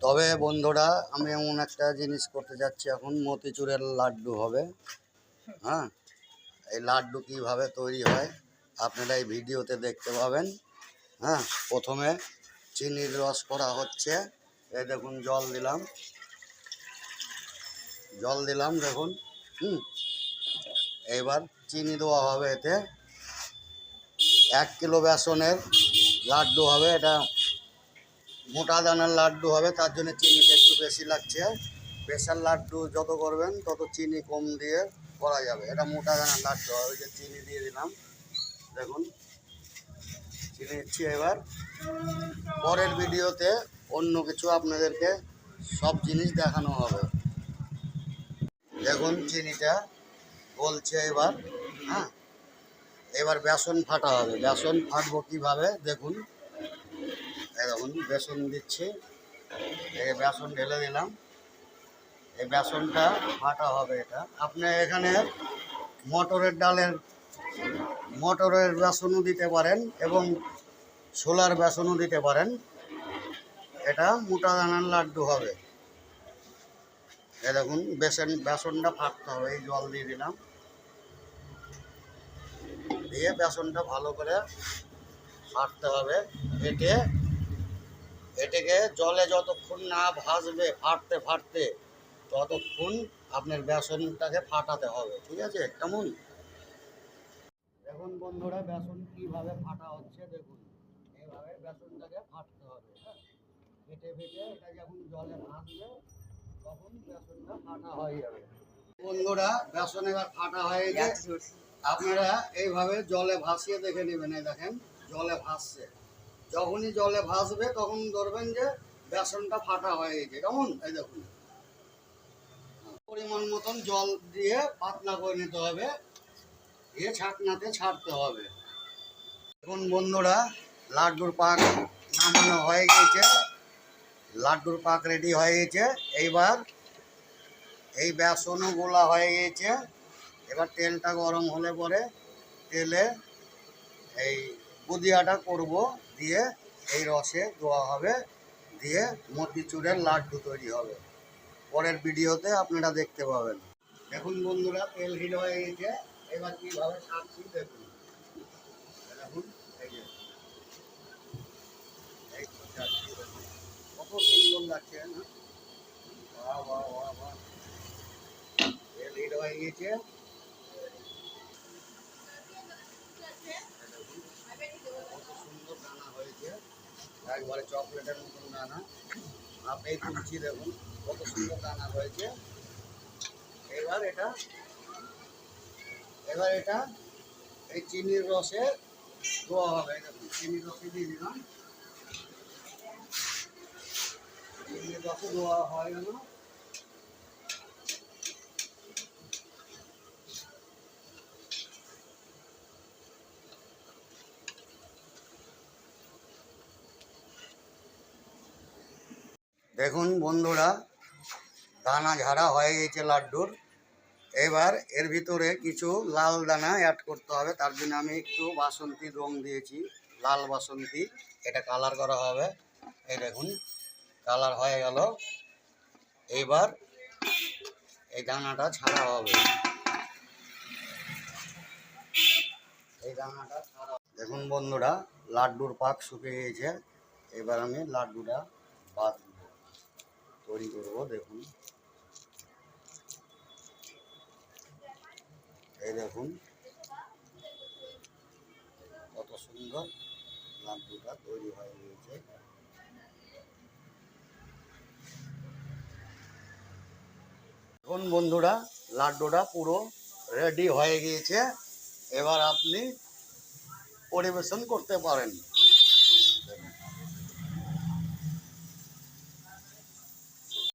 তবে বন্ধুরা, আমি এমন একটা জিনিস করতে যাচ্ছি এখন, মতিচুরের লাড্ডু হবে। হ্যাঁ? এই লাড্ডু কীভাবে তৈরি হয়, আপনারা এই ভিডিওতে দেখতে পাবেন। হ্যাঁ? প্রথমে চিনির রস করা হচ্ছে। এই দেখুন, জল দিলাম। জল দিলাম, দেখুন। হুম। এবার চিনি দেওয়া হবে এতে। এক কিলো বেসনের লাড্ডু হবে, এটা মোটা দানার লাড্ডু হবে, তার জন্য চিনিটা একটু বেশি লাগছে। প্রেশার লাড্ডু যত করবেন, তত চিনি কম দিয়ে করা যাবে। এটা মোটা দানার লাড্ডু হবে যে চিনি দিয়ে দিলাম। দেখুন, চিনি দিচ্ছি এবার। পরের ভিডিওতে অন্য কিছু আপনাদেরকে সব জিনিস দেখানো হবে। দেখুন, চিনিটা গলছে এবার হ্যাঁ? এবার বেসন ফাটা হবে। বেসন ফাটবো কীভাবে? দেখুন। দেখুন বেসন দিচ্ছি। এই বেসন ঢেলে দিলাম। এই বেসনটা ফাটা হবে এটা। আপনি এখানে মটরের ডালের, মটরের বেসনও দিতে পারেন এবং ছোলার বেসনও দিতে পারেন। এটা মোটা দানার লাড্ডু হবে। এই দেখুন, বেসন, বেসনটা ফাটতে হবে। এই জল দিয়ে দিলাম। দিয়ে বেসনটা ভালো করে ফাটতে হবে। এটে এটাকে জলে যতক্ষণ না ভাজবে ফাটতে ফাটতে ততক্ষণ আপনার বেসনটাকে ফাটাতে হবে ঠিক আছে? কেমন? দেখুন বন্ধুরা বেসন কীভাবে ফাটা হচ্ছে দেখুন। এইভাবে বেসনটাকে ফাটতে হবে হ্যাঁ? ফেটে ফেটে এটা যখন জলে ভাজবে তখন বেসনটা ফাটা হয়ে যাবে। বন্ধুরা বেসন এবার ফাটা হয়ে গেছে আপনারা এইভাবে জলে ভাসিয়ে দেখে নেবেন এই দেখেন জলে ভাসছে। যখনই জলে ভাসবে, তখন ধরবেন যে বেসনটা ফাটা হয়ে গেছে। কেমন? এই দেখুন। পরিমাণ মতন জল দিয়ে পাতলা করে নিতে হবে। দিয়ে ছাকনাতে ছাড়তে হবে। এখন বন্ধুরা, লাড্ডুর পাক নামানো হয়ে গেছে। লাড্ডুর পাক রেডি হয়ে গেছে। এইবার এই বেসনও গোলা হয়ে গেছে। এবার তেলটা গরম হলে পরে তেলে এই বুদিয়াটা করব দিয়ে এই রসে দেওয়া হবে, দিয়ে মতিচুরের লাড্ডু তৈরি হবে। পরের ভিডিওতে আপনারা দেখতে পাবেন। এখন বন্ধুরা, তেল হিট হয়ে গেছে। এবার কীভাবে তো দেখুন। কত সুন্দর লাগছে, না? বাহ বাহ বাহ বাহ। তেল হিট হয়ে গেছে। হয়েছে একবারে চকলেটের মতন দানা। আপনি তুলছি দেখুন, কত সুন্দর দানা হয়েছে। এবার এটা এবার এটা এই চিনির রসে দেওয়া হবে দেখুন, চিনির রসে দিয়ে দিলাম। চিনির রসে দেওয়া হয় গেল। দেখুন বন্ধুরা, দানা ঝাড়া হয়ে গেছে লাড্ডুর। এবার এর ভিতরে কিছু লাল দানা অ্যাড করতে হবে। তার জন্য আমি একটু বাসন্তী রং দিয়েছি, লাল বাসন্তী। এটা কালার করা হবে। এই দেখুন কালার হয়ে গেল। এইবার এই দানাটা ছাড়া হবে। এই দানাটা ছাড়া দেখুন বন্ধুরা, লাড্ডুর পাক শুকিয়ে গেছে। এবার আমি লাড্ডুটা বাদ তৈরি করব, দেখুন। এই দেখুন, কত সুন্দর লাড্ডুটা তৈরি হয়ে গিয়েছে। এখন বন্ধুরা, লাড্ডুটা পুরো রেডি হয়ে গিয়েছে। এবার আপনি পরিবেশন করতে পারেন।